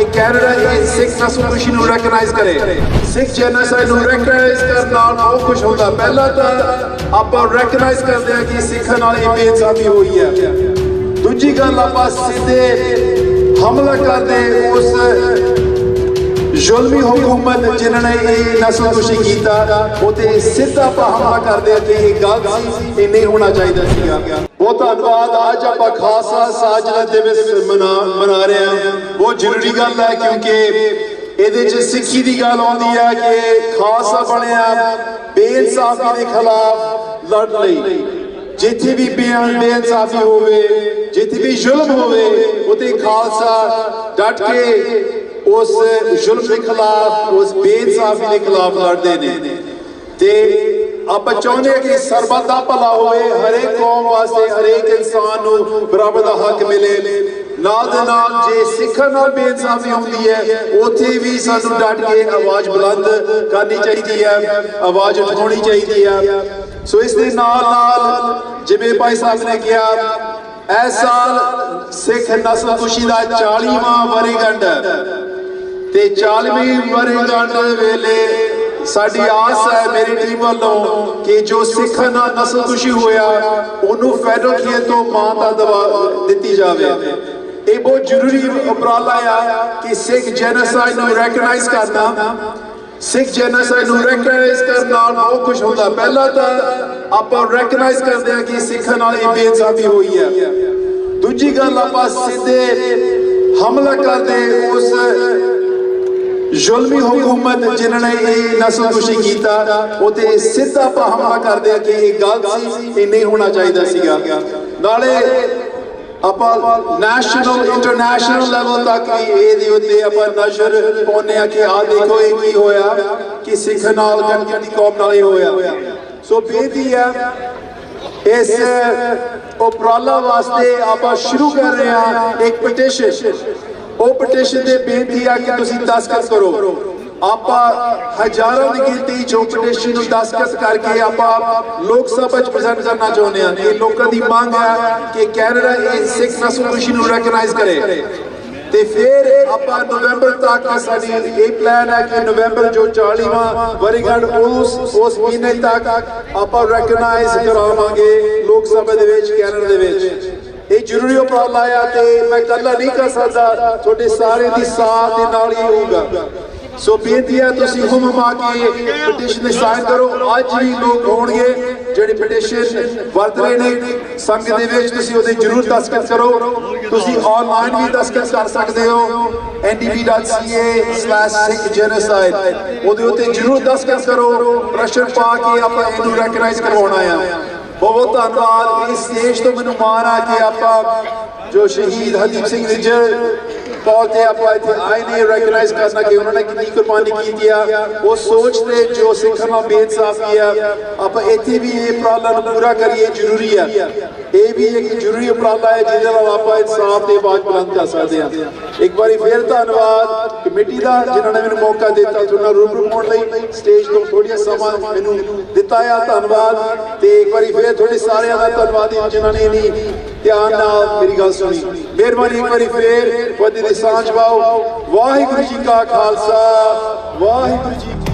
ਕਿ ਕੈਨੇਡਾ ਇਹ ਸਿੱਖ ਨਸਲਕੁਸ਼ੀ ਨੂੰ ਰੈਕਗਨਾਈਜ਼ ਕਰੇ। ਸਿੱਖ ਜੈਨੋਸਾਈਡ ਨੂੰ ਰੈਕਗਨਾਈਜ਼ ਕਰਨ ਨਾਲ ਬਹੁਤ ਕੁਝ ਹੁੰਦਾ। ਪਹਿਲਾਂ ਤਾਂ ਆਪਾਂ ਰੈਕਗਨਾਈਜ਼ ਕਰਦੇ ਹਾਂ ਕਿ ਸਿੱਖਾਂ ਨਾਲ ਇਹ ਬੇਇਨਸਾਫੀ ਹੋਈ ਹੈ। ਦੂਜੀ ਗੱਲ ਆਪਾਂ ਸਿੱਧੇ ਹਮਲਾ ਕਰਦੇ ਉਸ ਜ਼ੁਲਮੀ ਹਕੂਮਤ ਜਿਨ੍ਹਾਂ ਨੇ ਇਹ ਨਸਲਕੁਸ਼ੀ ਕੀਤਾ ਉਤੇ ਸਿੱਧਾ ਆਪਾਂ ਹਮਲਾ ਕਰਦੇ ਹਾਂ ਕਿ ਇਹ ਗਲਤ ਸੀ, ਇਹ ਨਹੀਂ ਹੋਣਾ ਚਾਹੀਦਾ ਸੀਗਾ। ਬਹੁਤ ਧੰਨਵਾਦ। ਅੱਜ ਆਪਾਂ ਖਾਸਾ ਸਾਜਨਾ ਦਿਵਸ ਮਨਾ ਰਹੇ ਹਾਂ। ਬਹੁਤ ਜ਼ਰੂਰੀ ਗੱਲ ਹੈ ਕਿਉਂਕਿ ਇਹਦੇ 'ਚ ਸਿੱਖੀ ਦੀ ਗੱਲ ਆਉਂਦੀ ਹੈ ਕਿ ਖਾਲਸਾ ਬਣਿਆ, ਬੇਇਨਸਾਫੀ ਦੇ ਖਿਲਾਫ ਲੜ ਲਈ। ਜਿੱਥੇ ਵੀ ਬੇਅਨ ਬੇਇਨਸਾਫੀ ਹੋਵੇ, ਜਿੱਥੇ ਵੀ ਜ਼ੁਲਮ ਹੋਵੇ ਉਤੇ ਖਾਲਸਾ ਡਟ ਕੇ ਉਸ ਜ਼ੁਲਮ ਦੇ ਖਿਲਾਫ, ਉਸ ਬੇਇਨਸਾਫੀ ਦੇ ਖਿਲਾਫ ਲੜਦੇ ਨੇ। ਤੇ ਆਪਾਂ ਚਾਹੁੰਦੇ ਹਾਂ ਕਿ ਸਰਬੱਤ ਦਾ ਭਲਾ ਹੋਵੇ, ਹਰੇਕ ਕੌਮ ਵਾਸਤੇ, ਹਰੇਕ ਇਨਸਾਨ ਨੂੰ ਬਰਾਬਰ ਦਾ ਹੱਕ ਮਿਲੇ। ਨਾਲ ਦੇ ਨਾਲ ਜੇ ਸਿੱਖਾਂ ਨਾਲ ਬੇਇਨਸਾਫੀ ਹੁੰਦੀ ਹੈ, ਉੱਥੇ ਵੀ ਸਾਨੂੰ ਡਟ ਕੇ ਆਵਾਜ਼ ਬੁਲੰਦ ਕਰਨੀ ਚਾਹੀਦੀ ਹੈ, ਆਵਾਜ਼ ਉਠਾਉਣੀ ਚਾਹੀਦੀ ਹੈ। ਸੋ ਇਸ ਦੇ ਨਾਲ ਨਾਲ ਜਿਵੇਂ ਭਾਈ ਸਾਹਿਬ ਨੇ ਕਿਹਾ ਇਸ ਸਾਲ ਸਿੱਖ ਨਸਲ ਖੁਸ਼ੀ ਦਾ 40ਵਾਂ ਵਰ੍ਹੇਗੰਢ। ਤੇ 40ਵੀਂ ਵਰ੍ਹੇਗੰਢ ਵੇਲੇ ਸਾਡੀ ਆਸ ਹੈ ਮੇਰੀ ਟੀਮ ਵੱਲੋਂ ਕਿ ਜੋ ਸਿੱਖਾਂ ਨਾਲ ਨਸਲ ਖੁਸ਼ੀ ਹੋਇਆ, ਉਹਨੂੰ ਫੈਡਰਲ ਖੇਤ ਤੋਂ ਮਾਨਤਾ ਦਵਾ ਦਿੱਤੀ ਜਾਵੇ। ਇਹ ਬਹੁਤ ਜ਼ਰੂਰੀ ਉਪਰਾਲਾ ਆ ਕਿ ਸਿੱਖ ਜੈਨੋਸਾਈਡ ਨੂੰ ਰੈਕਗਨਾਈਜ਼ ਕਰਨਾ। ਸਿੱਖ ਜੈਨੋਸਾਈਡ ਨੂੰ ਰੈਕਗਨਾਈਜ਼ ਕਰਨ ਨਾਲ ਬਹੁਤ ਕੁਝ ਹੁੰਦਾ। ਪਹਿਲਾਂ ਤਾਂ ਆਪਾਂ ਰੈਕਗਨਾਈਜ਼ ਕਰਦੇ ਹਾਂ ਕਿ ਸਿੱਖਾਂ ਨਾਲ ਇਹ ਬੇਇਨਸਾਫੀ ਹੋਈ ਹੈ। ਦੂਜੀ ਗੱਲ ਆਪਾਂ ਸਿੱਧੇ ਹਮਲਾ ਕਰਦੇ, ਉਸ ਜ਼ੁਲਮੀ ਹਕੂਮਤ ਜਿਨ੍ਹਾਂ ਨੇ ਇਹ ਨਸਲਕੁਸ਼ੀ ਕੀਤਾ ਉਤੇ ਸਿੱਧਾ ਆਪਾਂ ਕਰਦੇ ਆ ਕਿ ਇਹ ਗਲਤ ਸੀ, ਇਹ ਨਹੀਂ ਹੋਣਾ ਚਾਹੀਦਾ ਸੀਗਾ। ਨਾਲੇ ਆਪਾਂ ਨੈਸ਼ਨਲ ਇੰਟਰਨੈਸ਼ਨਲ ਲੈਵਲ ਤੱਕ ਵੀ ਇਹਦੇ ਉੱਤੇ ਆਪਾਂ ਨਜ਼ਰ ਪਾਉਂਦੇ ਆ ਕਿ ਆਹ ਦੇਖੋ ਇਹ ਕੀ ਹੋਇਆ, ਕਿ ਸਿੱਖ ਨਾਲ ਗੰਦੀ ਕੌਮ ਨਾਲ ਇਹ ਹੋਇਆ। ਸੋ ਬੇਨਤੀ ਹੈ ਇਸ ਉਪਰਾਲਾ ਵਾਸਤੇ ਆਪਾਂ ਸ਼ੁਰੂ ਕਰ ਰਹੇ ਹਾਂ ਇੱਕ ਪਟੀਸ਼ਨ ਉਹ ਪਟੀਸ਼ਨ ਦੇ ਬੇਨਤੀ ਆ ਕਿ ਤੁਸੀਂ ਦਸਖਤ ਕਰੋ। ਆਪਾਂ ਹਜ਼ਾਰਾਂ ਦੀ ਗਿਣਤੀ ਜੋ ਪਟੀਸ਼ਨ ਨੂੰ ਦਸਖਤ ਕਰਕੇ ਆਪਾਂ ਲੋਕ ਸਭਾ ਚ ਪ੍ਰੈਜ਼ੈਂਟ ਕਰਨਾ ਚਾਹੁੰਦੇ ਹਾਂ। ਕਿ ਲੋਕਾਂ ਦੀ ਮੰਗ ਹੈ ਕਿ ਕੈਨੇਡਾ ਇਹ ਸਿੱਖ ਨਸਲਕੁਸ਼ੀ ਨੂੰ ਰੈਕਗਨਾਈਜ਼ ਕਰੇ। ਤੇ ਫਿਰ ਆਪਾਂ ਨਵੰਬਰ ਤੱਕ ਸਾਡੀ ਇਹ ਪਲਾਨ ਹੈ ਕਿ ਨਵੰਬਰ ਜੋ 40ਵਾਂ ਵਰ੍ਹੇਗੰਢ ਉਸ ਉਸ ਮਹੀਨੇ ਤੱਕ ਆਪਾਂ ਰੈਕਗਨਾਈਜ਼ ਕਰਾਵਾਂਗੇ ਲੋਕ ਸਭਾ ਦੇ ਵਿੱਚ, ਕੈਨੇਡਾ ਦੇ ਵਿੱਚ। ਇਹ ਜ਼ਰੂਰੀ ਉਪਰਾਲਾ ਆ ਤੇ ਮੈਂ ਇਕੱਲਾ ਨਹੀਂ ਕਰ ਸਕਦਾ, ਤੁਹਾਡੇ ਸਾਰੇ ਦੀ ਸਾਥ ਦੇ ਨਾਲ ਹੀ ਹੋਊਗਾ। ਸੋ ਬੇਨਤੀ ਹੈ, ਤੁਸੀਂ ਹੁਮ ਮਾ ਕੇ ਪਟੀਸ਼ਨ ਦੇ ਸਾਈਨ ਕਰੋ। ਅੱਜ ਵੀ ਲੋਕ ਹੋਣਗੇ, ਜਿਹੜੇ ਪਟੀਸ਼ਨ ਵਰਤ ਰਹੇ ਨੇ। ਸੰਘ ਦੇ ਵਿੱਚ ਤੁਸੀਂ ਉਹਦੇ ਜ਼ਰੂਰ ਦਸਤਖਤ ਕਰੋ। ਤੁਸੀਂ ਆਨਲਾਈਨ ਵੀ ਦਸਤਖਤ ਕਰ ਸਕਦੇ ਹੋ। Ndb.ca/sikhgenocide ਉਹਦੇ ਉੱਤੇ ਜ਼ਰੂਰ ਦਸਤਖਤ ਕਰੋ। ਪ੍ਰੈਸ਼ਰ ਪਾ ਕੇ ਆਪਾਂ ਇਹਨੂੰ ਰੈਕਗਨਾਈਜ਼ ਕਰਵਾਉਣਾ ਆ ਬਹੁਤ ਬਹੁਤ ਧੰਨਵਾਦ ਇਸ ਦੇਸ਼ ਤੋਂ ਮੈਨੂੰ ਮਾਣ ਆ ਕਿ ਆਪਾਂ ਜੋ ਸ਼ਹੀਦ ਹਰਦੀਪ ਸਿੰਘ ਨਿੱਜਰ ਤੌਰ ਆਪਾਂ ਇੱਥੇ ਆਏ ਨੇ ਰੈਕਗਨਾਈਜ਼ ਕਰਨਾ ਕਿ ਉਹਨਾਂ ਨੇ ਕਿੰਨੀ ਕੁਰਬਾਨੀ ਕੀਤੀ ਆ। ਉਹ ਸੋਚ ਜੋ ਸਿੱਖਾਂ ਨਾਲ ਬੇਇਨਸਾਫੀ ਆ, ਆਪਾਂ ਇੱਥੇ ਵੀ ਇਹ ਉਪਰਾਲਾ ਪੂਰਾ ਕਰੀਏ ਜ਼ਰੂਰੀ ਆ। ਇਹ ਵੀ ਇੱਕ ਜ਼ਰੂਰੀ ਉਪਰਾਲਾ ਹੈ, ਜਿਹਦੇ ਨਾਲ ਆਪਾਂ ਇਨਸਾਫ ਦੀ ਆਵਾਜ਼ ਬੁਲੰਦ ਕਰ ਸਕਦੇ ਹਾਂ ਇੱਕ ਵਾਰੀ ਫੇਰ ਧੰਨਵਾਦ, ਕਮੇਟੀ ਦਾ, ਜਿਨ੍ਹਾਂ ਨੇ ਮੈਨੂੰ ਮੌਕਾ ਦਿੱਤਾ ਤੁਹਾਨੂੰ ਰੂਬਰੂ ਹੋਣ ਲਈ ਸਟੇਜ ਤੋਂ ਥੋੜ੍ਹਾ ਸਮਾਂ ਮੈਨੂੰ ਦਿੱਤਾ ਆ, ਧੰਨਵਾਦ। ਤੇ ਇੱਕ ਵਾਰੀ ਫੇਰ ਤੁਹਾਡੇ ਸਾਰਿਆਂ ਦਾ ਧੰਨਵਾਦ ਜਿਨ੍ਹਾਂ ਨੇ ਇਨੀ ਧਿਆਨ ਨਾਲ ਮੇਰੀ ਗੱਲ ਸੁਣੀ। ਮਿਹਰਬਾਨੀ ਇੱਕ ਵਾਰੀ ਫੇਰ ਵਾਦੀ ਦੀ ਸਾਂਝ ਪਾਓ। ਵਾਹਿਗੁਰੂ ਜੀ ਕਾ ਖਾਲਸਾ, ਵਾਹਿਗੁਰੂ ਜੀ